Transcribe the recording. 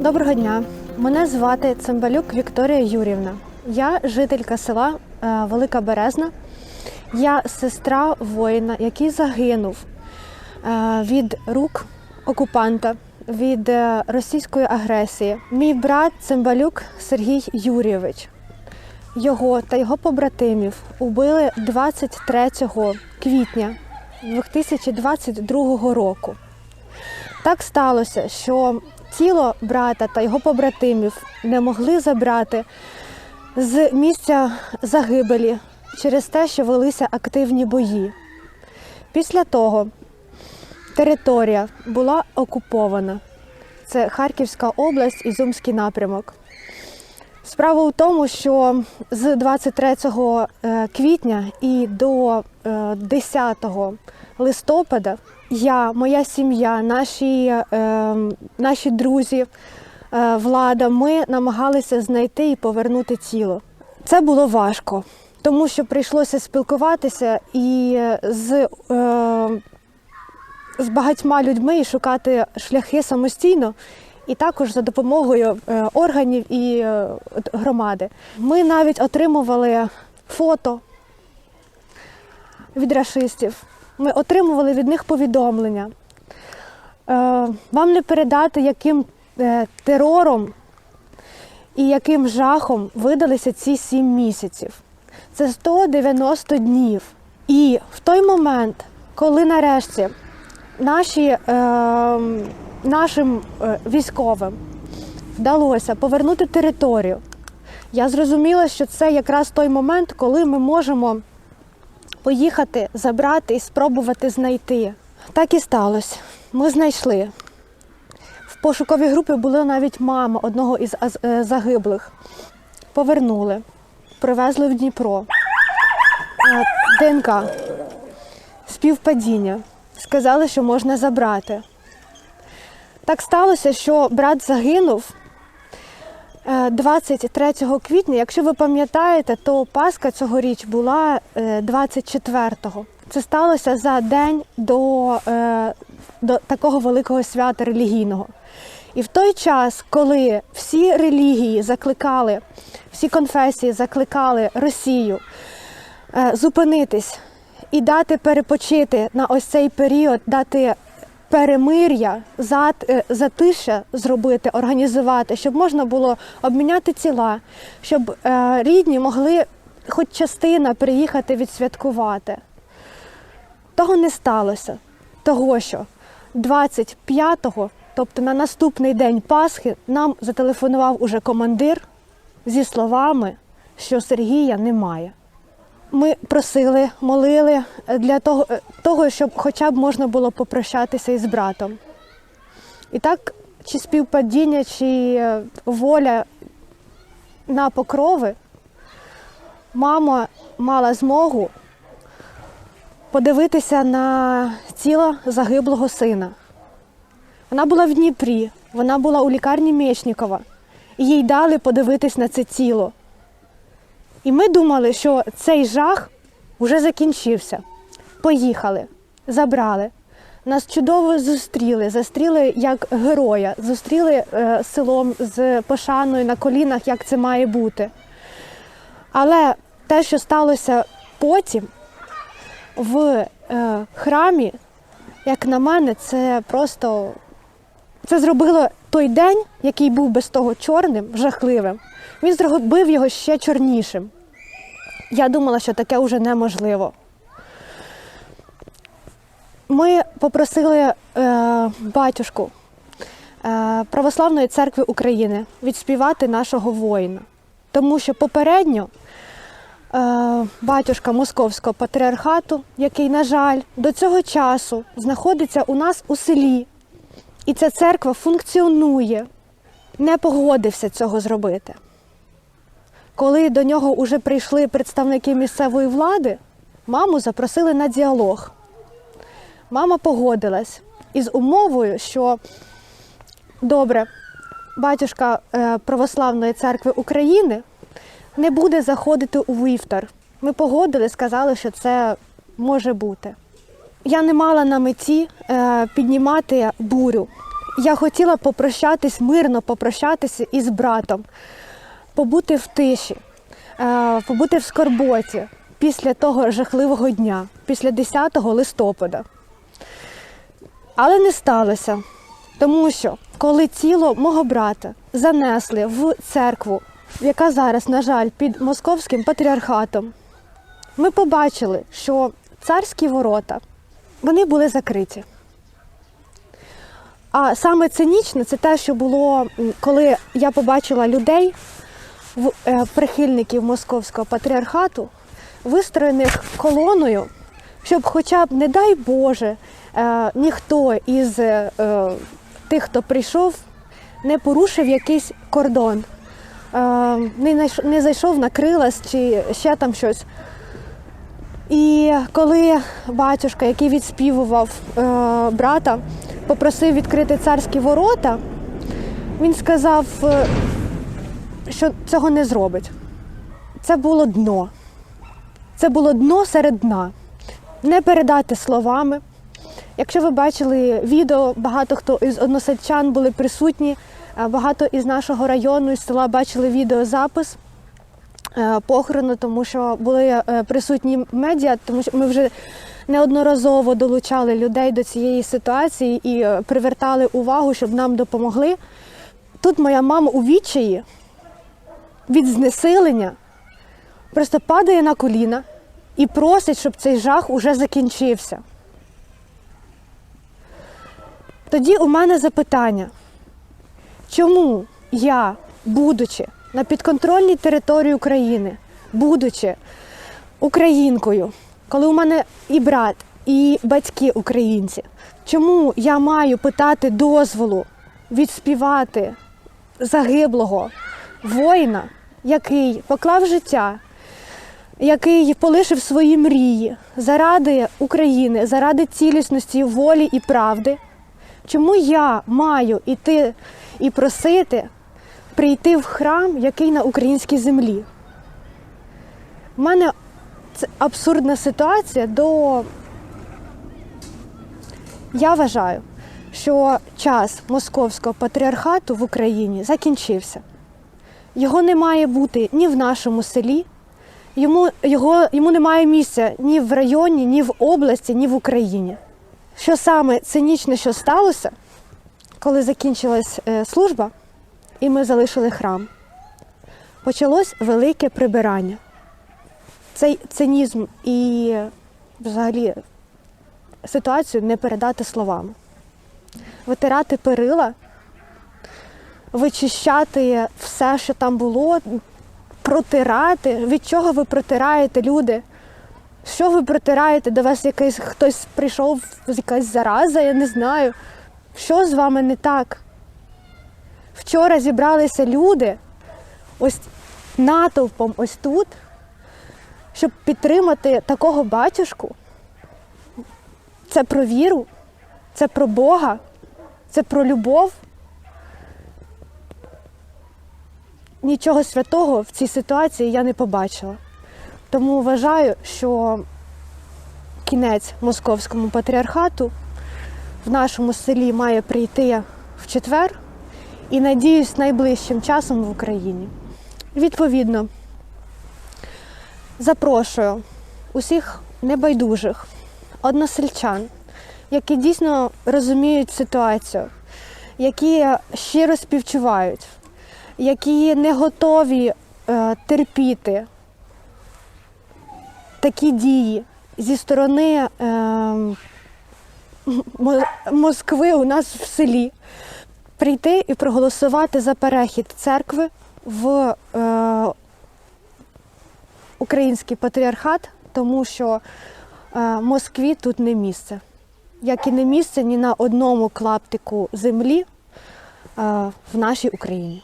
Доброго дня. Мене звати Цимбалюк Вікторія Юрівна. Я жителька села е, Велика Березна. Я сестра воїна, який загинув е, від рук окупанта, від е, російської агресії. Мій брат Цимбалюк Сергій Юрійович. Його та його побратимів убили 23 квітня 2022 року. Так сталося, що тіло брата та його побратимів не могли забрати з місця загибелі через те, що велися активні бої. Після того територія була окупована. Це Харківська область, Ізюмський напрямок. Справа у тому, що з 23 е, квітня і до е, 10 листопада я, моя сім'я, наші, е, наші друзі, е, влада, ми намагалися знайти і повернути тіло. Це було важко, тому що прийшлося спілкуватися і з, е, з багатьма людьми і шукати шляхи самостійно. І також за допомогою е, органів і е, громади. Ми навіть отримували фото від рашистів. Ми отримували від них повідомлення. Е, Вам не передати, яким е, терором і яким жахом видалися ці сім місяців. Це 190 днів. І в той момент, коли нарешті наші, е, нашим військовим вдалося повернути територію, я зрозуміла, що це якраз той момент, коли ми можемо поїхати, забрати і спробувати знайти. Так і сталося. Ми знайшли. В пошуковій групі була навіть мама одного із е, загиблих. Повернули, привезли в Дніпро. Е, ДНК, співпадіння. Сказали, що можна забрати. Так сталося, що брат загинув 23 квітня. Якщо ви пам'ятаєте, то Пасха цьогоріч була е, 24-го. Це сталося за день до, е, до такого великого свята релігійного. І в той час, коли всі релігії закликали, всі конфесії закликали Росію е, зупинитись і дати перепочити на ось цей період, дати перемир'я, е, зробити, організувати, щоб можна було обміняти тіла, щоб е, рідні могли хоч частина приїхати відсвяткувати. Того не сталося. Того, що 25-го, тобто на наступний день Пасхи, нам зателефонував уже командир зі словами, що Сергія немає. Ми просили, молили для того, е, того, щоб хоча б можна було попрощатися із братом. І так, чи співпадіння, чи е, воля на покрови, мама мала змогу подивитися на тіло загиблого сина. Вона була в Дніпрі, вона була у лікарні Мечникова, і їй дали подивитись на це тіло. І ми думали, що цей жах вже закінчився. Поїхали, забрали. Нас чудово зустріли, зустріли як героя, зустріли е, селом з пошаною на колінах, як це має бути. Але те, що сталося потім в е, храмі, як на мене, це просто це зробило той день, який був без того чорним, жахливим. Він зробив його ще чорнішим. Я думала, що таке вже неможливо. Ми попросили е, батюшку е, Православної церкви України відспівати нашого воїна, тому що попередньо е, батюшка Московського патріархату, який, на жаль, до цього часу знаходиться у нас у селі, і ця церква функціонує, не погодився цього зробити. Коли до нього вже прийшли представники місцевої влади, маму запросили на діалог. Мама погодилась із умовою, що добре, батюшка е, Православної церкви України не буде заходити у вівтар. Ми погодили, сказали, що це може бути. Я не мала на меті е, піднімати бурю я хотіла попрощатись мирно, попрощатися із братом, побути в тиші, е, побути в скорботі після того жахливого дня, після 10 листопада. Але не сталося, тому що коли тіло мого брата занесли в церкву, яка зараз, на жаль, під московським патріархатом, ми побачили, що царські ворота вони були закриті. А саме цинічне це те, що було, коли я побачила людей, прихильників московського патріархату, вистроєних колоною, щоб хоча б, не дай Боже, е, ніхто із е, е, тих, хто прийшов, не порушив якийсь кордон, е, не, зайшов на крилас чи ще там щось. І коли батюшка, який відспівував е, брата, попросив відкрити царські ворота, він сказав, е, що цього не зробить. Це було дно. Це було дно серед дна. Не передати словами. Якщо ви бачили відео, багато хто із односельчан були присутні, багато із нашого району із села бачили відеозапис е, похорону, тому що були е, присутні медіа, тому що ми вже неодноразово долучали людей до цієї ситуації і е, привертали увагу, щоб нам допомогли. Тут моя мама у відчаї від знесилення просто падає на коліна і просить, щоб цей жах уже закінчився. Тоді у мене запитання, чому я, будучи на підконтрольній території України, будучи українкою, коли у мене і брат, і батьки українці, чому я маю питати дозволу відспівати загиблого воїна, який поклав життя, який полишив свої мрії заради України, заради цілісності, волі і правди? Чому я маю іти і просити прийти в храм, який на українській землі? У мене це абсурдна ситуація до. Я вважаю, що час московського патріархату в Україні закінчився. Його не має бути ні в нашому селі, йому, його, йому немає місця ні в районі, ні в області, ні в Україні. Що саме цинічне, що сталося, коли закінчилась е, служба, і ми залишили храм, почалось велике прибирання. Цей цинізм і взагалі ситуацію не передати словами. Витирати перила, вичищати все, що там було, протирати. Від чого ви протираєте люди? Що ви протираєте? До вас якийсь хтось прийшов, якась зараза, я не знаю. Що з вами не так? Вчора зібралися люди ось натовпом ось тут, щоб підтримати такого батюшку. Це про віру, це про Бога, це про любов. Нічого святого в цій ситуації я не побачила. Тому вважаю, що кінець московському патріархату в нашому селі має прийти в четвер і, надіюсь, найближчим часом в Україні. Відповідно, запрошую усіх небайдужих, односельчан, які дійсно розуміють ситуацію, які щиро співчувають, які не готові е, терпіти такі дії зі сторони е, Москви у нас в селі. Прийти і проголосувати за перехід церкви в е, український патріархат, тому що е, Москві тут не місце. Як і не місце ні на одному клаптику землі е, в нашій Україні.